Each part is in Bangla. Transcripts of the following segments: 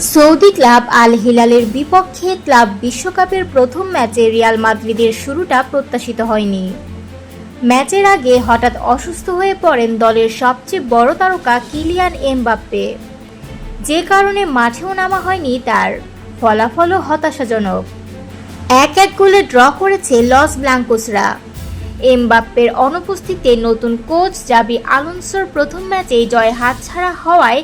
সৌদি ক্লাব আল হিলালের বিপক্ষে ক্লাব বিশ্বকাপের প্রথম ম্যাচে রিয়াল মাদ্রিদের শুরুটা প্রত্যাশিত হয়নি। ম্যাচের আগে হঠাৎ অসুস্থ হয়ে পড়েন দলের সবচেয়ে বড় তারকা কিলিয়ান এমবাপ্পে। যে কারণে মাঠেও নামা হয়নি তার, ফলাফলও হতাশাজনক। এক এক গোলে ড্র করেছে লস ব্লাঙ্কোসরা। এমবাপ্পের অনুপস্থিতিতে নতুন কোচ জাবি আলোনসোর প্রথম ম্যাচেই জয় হাতছাড়া হওয়ায়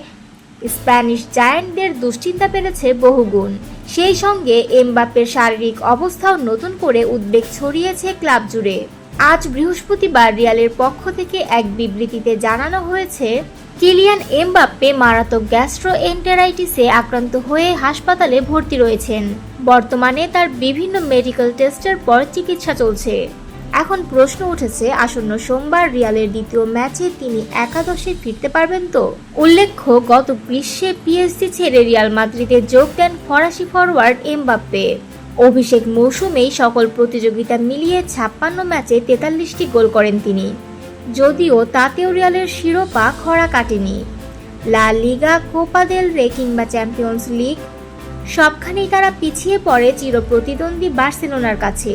স্প্যানিশ জায়ান্টদের দুশ্চিন্তা বেড়েছে বহুগুণ। সেই সঙ্গে এমবাপ্পের শারীরিক অবস্থাও নতুন করে উদ্বেগ ছড়িয়েছে ক্লাব জুড়ে। আজ বৃহস্পতিবার রিয়ালের পক্ষ থেকে এক বিবৃতিতে জানানো হয়েছে, কিলিয়ান এমবাপ্পে মারাত্মক গ্যাস্ট্রোএন্টেরাইটিসে আক্রান্ত হয়ে হাসপাতালে ভর্তি রয়েছেন। বর্তমানে তার বিভিন্ন মেডিকেল টেস্টের পর চিকিৎসা চলছে। এখন প্রশ্ন উঠেছে, আসন্ন সোমবার রিয়ালের দ্বিতীয় ম্যাচে তিনি একাদশে ফিরতে পারবেন তো? উল্লেখ্য, গত গ্রীষ্মে পিএসসি ছেড়ে রিয়াল মাদ্রিদে যোগ দেন ফরাসি ফরওয়ার্ড এমবাপ্পে। অভিষেক মৌসুমেই সকল প্রতিযোগিতা মিলিয়ে ছাপ্পান্ন ম্যাচে তেতাল্লিশটি গোল করেন তিনি। যদিও তাতেও রিয়ালের শিরোপা খরা কাটেনি। লা লিগা, কোপা দেল রে কিংবা চ্যাম্পিয়ন্স লিগ, সবখানেই তারা পিছিয়ে পড়ে চিরপ্রতিদ্বন্দ্বী বার্সেলোনার কাছে।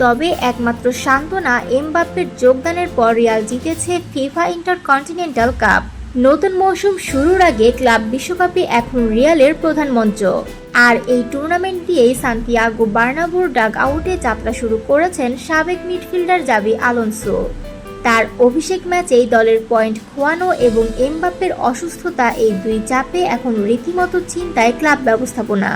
তবে একমাত্র সান্ত্বনা এমবাপ্পের যোগদানের পর রিয়াল জিতেছে ফিফা ইন্টারকন্টিনেন্টাল কাপ। নতুন মৌসুম শুরুর আগে ক্লাব বিশ্বকাপে এখন রিয়ালের প্রধান মঞ্চ। আর এই টুর্নামেন্ট দিয়েই সান্তিয়াগো বার্নাবুর ডাগ আউটে যাত্রা শুরু করেছেন সাবেক মিডফিল্ডার জাবি আলোনসো। তার অভিষেক ম্যাচেই দলের পয়েন্ট খোয়ানো এবং এমবাপ্পের অসুস্থতা এই দুই চাপে এখন রীতিমতো চিন্তায় ক্লাব ব্যবস্থাপনা।